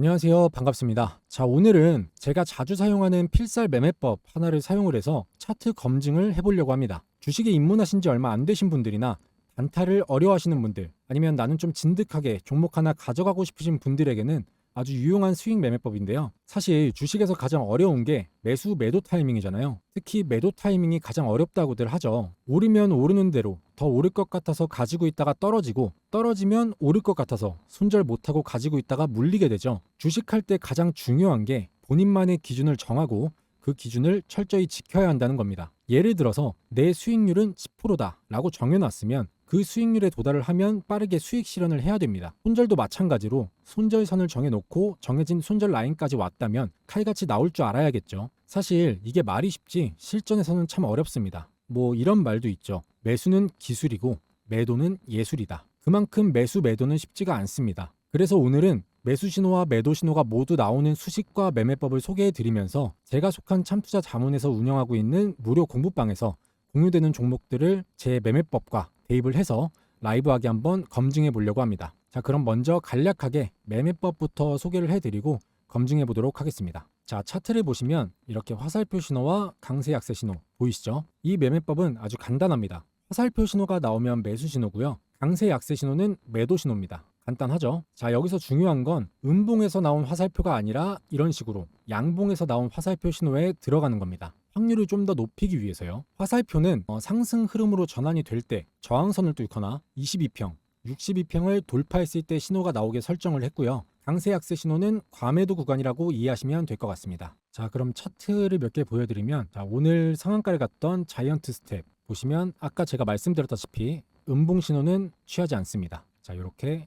안녕하세요. 반갑습니다. 자, 오늘은 제가 자주 사용하는 필살 매매법 하나를 사용을 해서 차트 검증을 해보려고 합니다. 주식에 입문하신 지 얼마 안 되신 분들이나 단타를 어려워하시는 분들, 아니면 나는 좀 진득하게 종목 하나 가져가고 싶으신 분들에게는 아주 유용한 스윙 매매법인데요. 사실 주식에서 가장 어려운 게 매수 매도 타이밍이잖아요. 특히 매도 타이밍이 가장 어렵다고들 하죠. 오르면 오르는 대로 더 오를 것 같아서 가지고 있다가 떨어지고 떨어지면 오를 것 같아서 손절 못하고 가지고 있다가 물리게 되죠. 주식할 때 가장 중요한 게 본인만의 기준을 정하고 그 기준을 철저히 지켜야 한다는 겁니다. 예를 들어서 내 수익률은 10%다 라고 정해놨으면 그 수익률에 도달을 하면 빠르게 수익 실현을 해야 됩니다. 손절도 마찬가지로 손절선을 정해놓고 정해진 손절 라인까지 왔다면 칼같이 나올 줄 알아야겠죠. 사실 이게 말이 쉽지 실전에서는 참 어렵습니다. 뭐 이런 말도 있죠. 매수는 기술이고 매도는 예술이다. 그만큼 매수 매도는 쉽지가 않습니다. 그래서 오늘은 매수 신호와 매도 신호가 모두 나오는 수식과 매매법을 소개해 드리면서 제가 속한 참투자 자문에서 운영하고 있는 무료 공부방에서 공유되는 종목들을 제 매매법과 대입을 해서 라이브하게 한번 검증해 보려고 합니다. 자, 그럼 먼저 간략하게 매매법부터 소개를 해 드리고 검증해 보도록 하겠습니다. 자, 차트를 보시면 이렇게 화살표 신호와 강세 약세 신호 보이시죠? 이 매매법은 아주 간단합니다. 화살표 신호가 나오면 매수 신호고요. 강세 약세 신호는 매도 신호입니다. 간단하죠? 자, 여기서 중요한 건 음봉에서 나온 화살표가 아니라 이런 식으로 양봉에서 나온 화살표 신호에 들어가는 겁니다. 확률을 좀 더 높이기 위해서요. 화살표는 어, 상승 흐름으로 전환이 될 때 저항선을 뚫거나 22평, 62평을 돌파했을 때 신호가 나오게 설정을 했고요. 강세 약세 신호는 과매도 구간이라고 이해하시면 될 것 같습니다. 자, 그럼 차트를 몇 개 보여드리면 자, 오늘 상한가를 갔던 자이언트 스텝 보시면 아까 제가 말씀드렸다시피 음봉 신호는 취하지 않습니다. 자, 이렇게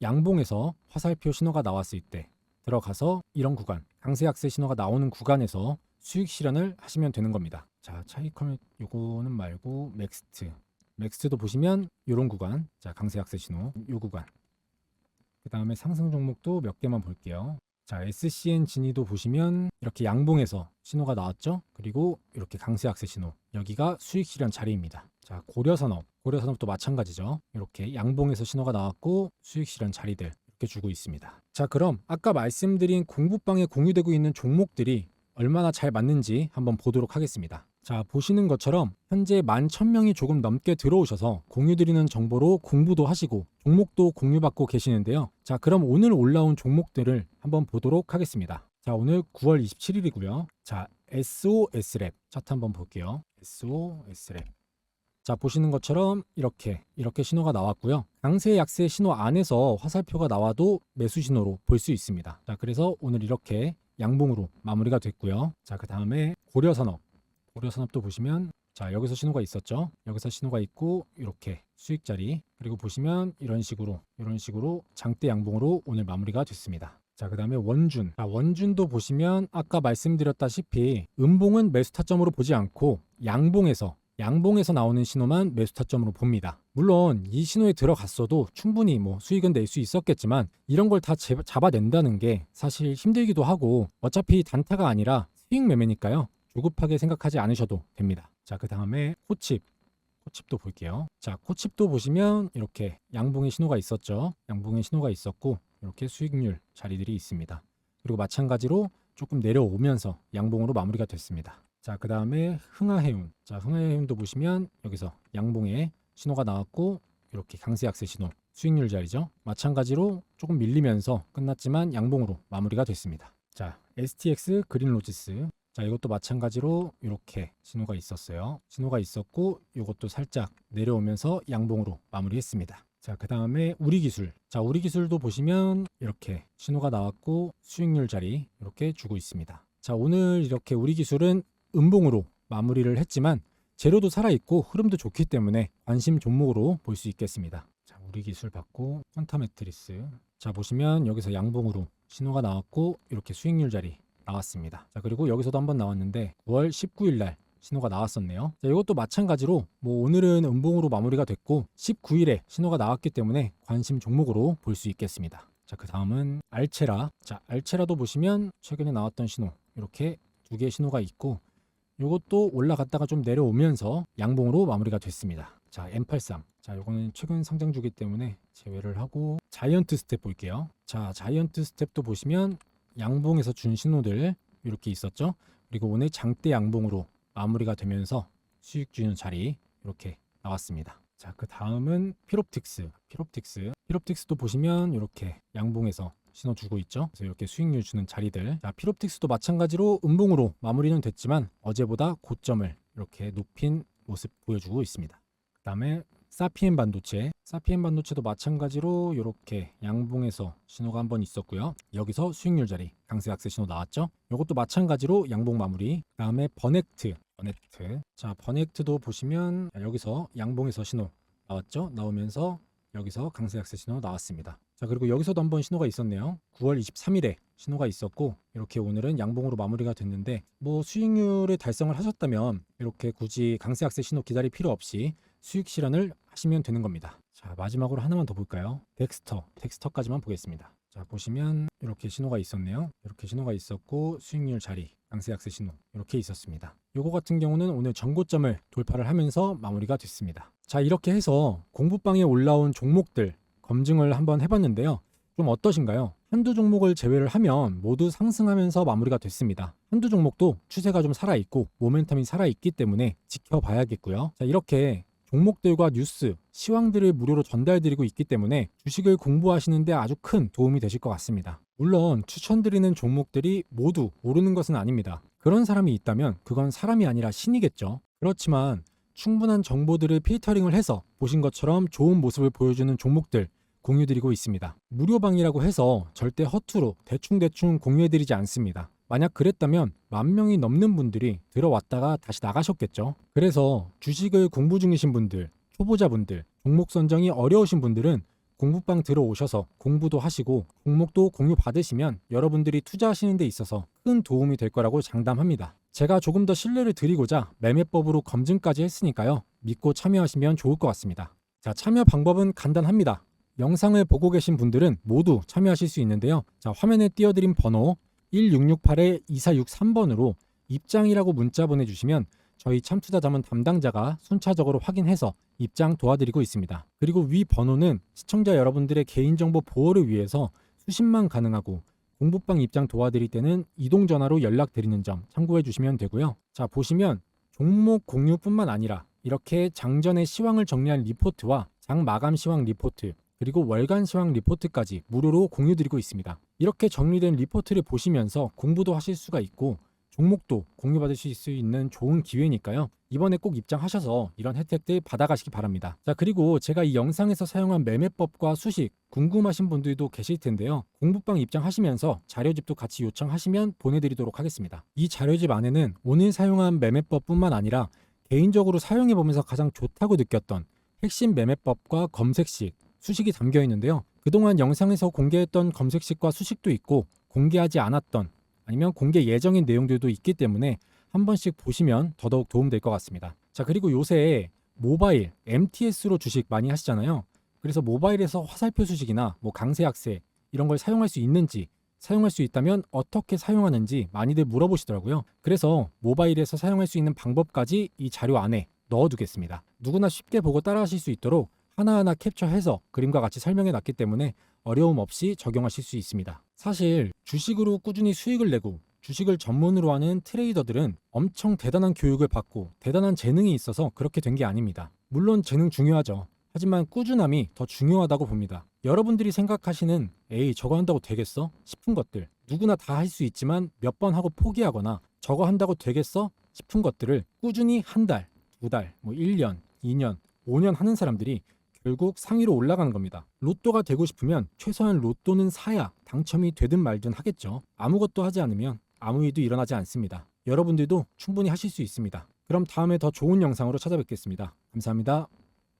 양봉에서 화살표 신호가 나왔을 때 들어가서 이런 구간, 강세 약세 신호가 나오는 구간에서 수익 실현을 하시면 되는 겁니다. 자, 차이컬 요거는 말고 맥스트. 맥스트도 보시면 이런 구간. 자, 강세 약세 신호 요 구간. 그다음에 상승 종목도 몇 개만 볼게요. 자, SCN 진이도 보시면 이렇게 양봉에서 신호가 나왔죠? 그리고 이렇게 강세 약세 신호. 여기가 수익 실현 자리입니다. 자, 고려산업. 고려산업도 마찬가지죠. 이렇게 양봉에서 신호가 나왔고 수익 실현 자리들 이렇게 주고 있습니다. 자, 그럼 아까 말씀드린 공부방에 공유되고 있는 종목들이 얼마나 잘 맞는지 한번 보도록 하겠습니다. 자, 보시는 것처럼 현재 11,000명이 조금 넘게 들어오셔서 공유드리는 정보로 공부도 하시고 종목도 공유받고 계시는데요. 자, 그럼 오늘 올라온 종목들을 한번 보도록 하겠습니다. 자, 오늘 9월 27일이고요. 자, SOS랩 차트 한번 볼게요. SOS랩. 자, 보시는 것처럼 이렇게 이렇게 신호가 나왔고요. 강세 약세 신호 안에서 화살표가 나와도 매수 신호로 볼 수 있습니다. 자, 그래서 오늘 이렇게 양봉으로 마무리가 됐고요. 자, 그 다음에 고려산업. 고려산업도 보시면 자, 여기서 신호가 있었죠. 여기서 신호가 있고 이렇게 수익 자리 그리고 보시면 이런 식으로 이런 식으로 장대 양봉으로 오늘 마무리가 됐습니다. 자, 그 다음에 원준. 자, 원준도 보시면 아까 말씀드렸다시피 음봉은 매수 타점으로 보지 않고 양봉에서 양봉에서 나오는 신호만 매수 타점으로 봅니다. 물론 이 신호에 들어갔어도 충분히 뭐 수익은 낼 수 있었겠지만 이런 걸 다 잡아낸다는 게 사실 힘들기도 하고 어차피 단타가 아니라 수익 매매니까요. 조급하게 생각하지 않으셔도 됩니다. 자, 그 다음에 코칩. 코칩도 볼게요. 자, 코칩도 보시면 이렇게 양봉의 신호가 있었죠. 양봉의 신호가 있었고 이렇게 수익률 자리들이 있습니다. 그리고 마찬가지로 조금 내려오면서 양봉으로 마무리가 됐습니다. 자, 그 다음에 흥하해운. 자, 흥하해운도 보시면 여기서 양봉에 신호가 나왔고 이렇게 강세 약세 신호 수익률 자리죠. 마찬가지로 조금 밀리면서 끝났지만 양봉으로 마무리가 됐습니다. 자, STX 그린로지스. 자, 이것도 마찬가지로 이렇게 신호가 있었어요. 신호가 있었고 이것도 살짝 내려오면서 양봉으로 마무리했습니다. 자, 그 다음에 우리 기술. 자, 우리 기술도 보시면 이렇게 신호가 나왔고 수익률 자리 이렇게 주고 있습니다. 자, 오늘 이렇게 우리 기술은 음봉으로 마무리를 했지만 재료도 살아있고 흐름도 좋기 때문에 관심 종목으로 볼 수 있겠습니다. 자, 우리 기술 받고 퀀타 매트리스. 자, 보시면 여기서 양봉으로 신호가 나왔고 이렇게 수익률 자리 나왔습니다. 자, 그리고 여기서도 한번 나왔는데 9월 19일 날 신호가 나왔었네요. 자, 이것도 마찬가지로 뭐 오늘은 음봉으로 마무리가 됐고 19일에 신호가 나왔기 때문에 관심 종목으로 볼 수 있겠습니다. 자, 그 다음은 알체라. 자, 알체라도 보시면 최근에 나왔던 신호 이렇게 두 개의 신호가 있고 이것도 올라갔다가 좀 내려오면서 양봉으로 마무리가 됐습니다. 자, M83. 자, 요거는 최근 상장 주기 때문에 제외를 하고 자이언트 스텝 볼게요. 자, 자이언트 스텝도 보시면 양봉에서 준 신호들 이렇게 있었죠. 그리고 오늘 장대 양봉으로 마무리가 되면서 수익 주는 자리 이렇게 나왔습니다. 자, 그 다음은 피롭틱스. 피롭틱스. 피롭틱스도 보시면 이렇게 양봉에서 신호 주고 있죠. 그래서 이렇게 수익률 주는 자리들. 자, 피롭틱스도 마찬가지로 음봉으로 마무리는 됐지만 어제보다 고점을 이렇게 높인 모습 보여주고 있습니다. 그 다음에 사피엔 반도체, 사피엔 반도체도 마찬가지로 이렇게 양봉에서 신호가 한 번 있었고요. 여기서 수익률 자리 강세 약세 신호 나왔죠. 이것도 마찬가지로 양봉 마무리. 그 다음에 버넥트, 버넥트. 자, 버넥트도 보시면 여기서 양봉에서 신호 나왔죠. 나오면서 여기서 강세 약세 신호 나왔습니다. 자, 그리고 여기서도 한번 신호가 있었네요. 9월 23일에 신호가 있었고 이렇게 오늘은 양봉으로 마무리가 됐는데 뭐 수익률을 달성을 하셨다면 이렇게 굳이 강세 약세 신호 기다릴 필요 없이 수익 실현을 하시면 되는 겁니다. 자, 마지막으로 하나만 더 볼까요? 덱스터, 덱스터까지만 보겠습니다. 자, 보시면 이렇게 신호가 있었네요. 이렇게 신호가 있었고 수익률 자리, 양세 약세 신호 이렇게 있었습니다. 요거 같은 경우는 오늘 전고점을 돌파를 하면서 마무리가 됐습니다. 자, 이렇게 해서 공부방에 올라온 종목들 검증을 한번 해봤는데요. 좀 어떠신가요? 한두 종목을 제외를 하면 모두 상승하면서 마무리가 됐습니다. 한두 종목도 추세가 좀 살아있고 모멘텀이 살아있기 때문에 지켜봐야겠고요. 자, 이렇게 종목들과 뉴스, 시황들을 무료로 전달드리고 있기 때문에 주식을 공부하시는데 아주 큰 도움이 되실 것 같습니다. 물론 추천드리는 종목들이 모두 오르는 것은 아닙니다. 그런 사람이 있다면 그건 사람이 아니라 신이겠죠. 그렇지만 충분한 정보들을 필터링을 해서 보신 것처럼 좋은 모습을 보여주는 종목들 공유드리고 있습니다. 무료방이라고 해서 절대 허투루 대충대충 공유해드리지 않습니다. 만약 그랬다면 만 명이 넘는 분들이 들어왔다가 다시 나가셨겠죠. 그래서 주식을 공부 중이신 분들, 초보자분들, 종목 선정이 어려우신 분들은 공부방 들어오셔서 공부도 하시고 종목도 공유 받으시면 여러분들이 투자하시는 데 있어서 큰 도움이 될 거라고 장담합니다. 제가 조금 더 신뢰를 드리고자 매매법으로 검증까지 했으니까요. 믿고 참여하시면 좋을 것 같습니다. 자, 참여 방법은 간단합니다. 영상을 보고 계신 분들은 모두 참여하실 수 있는데요. 자, 화면에 띄워드린 번호 1668-2463번으로 입장이라고 문자 보내주시면 저희 참투자 자문 담당자가 순차적으로 확인해서 입장 도와드리고 있습니다. 그리고 위 번호는 시청자 여러분들의 개인정보 보호를 위해서 수신만 가능하고 공부방 입장 도와드릴 때는 이동 전화로 연락드리는 점 참고해 주시면 되고요. 자, 보시면 종목 공유뿐만 아니라 이렇게 장전의 시황을 정리한 리포트와 장 마감 시황 리포트 그리고 월간 시황 리포트까지 무료로 공유드리고 있습니다. 이렇게 정리된 리포트를 보시면서 공부도 하실 수가 있고 종목도 공유받으실 수 있는 좋은 기회니까요. 이번에 꼭 입장하셔서 이런 혜택들 받아가시기 바랍니다. 자, 그리고 제가 이 영상에서 사용한 매매법과 수식 궁금하신 분들도 계실 텐데요. 공부방 입장하시면서 자료집도 같이 요청하시면 보내드리도록 하겠습니다. 이 자료집 안에는 오늘 사용한 매매법뿐만 아니라 개인적으로 사용해보면서 가장 좋다고 느꼈던 핵심 매매법과 검색식, 수식이 담겨 있는데요. 그동안 영상에서 공개했던 검색식과 수식도 있고 공개하지 않았던 아니면 공개 예정인 내용들도 있기 때문에 한 번씩 보시면 더더욱 도움될 것 같습니다. 자, 그리고 요새 모바일, MTS로 주식 많이 하시잖아요. 그래서 모바일에서 화살표 수식이나 뭐 강세 약세 이런 걸 사용할 수 있는지 사용할 수 있다면 어떻게 사용하는지 많이들 물어보시더라고요. 그래서 모바일에서 사용할 수 있는 방법까지 이 자료 안에 넣어두겠습니다. 누구나 쉽게 보고 따라하실 수 있도록 하나하나 캡처해서 그림과 같이 설명해 놨기 때문에 어려움 없이 적용하실 수 있습니다. 사실 주식으로 꾸준히 수익을 내고 주식을 전문으로 하는 트레이더들은 엄청 대단한 교육을 받고 대단한 재능이 있어서 그렇게 된 게 아닙니다. 물론 재능 중요하죠. 하지만 꾸준함이 더 중요하다고 봅니다. 여러분들이 생각하시는 에이 저거 한다고 되겠어? 싶은 것들 누구나 다 할 수 있지만 몇 번 하고 포기하거나 저거 한다고 되겠어? 싶은 것들을 꾸준히 한 달, 두 달, 뭐 1년, 2년, 5년 하는 사람들이 결국 상위로 올라가는 겁니다. 로또가 되고 싶으면 최소한 로또는 사야 당첨이 되든 말든 하겠죠. 아무것도 하지 않으면 아무 일도 일어나지 않습니다. 여러분들도 충분히 하실 수 있습니다. 그럼 다음에 더 좋은 영상으로 찾아뵙겠습니다. 감사합니다.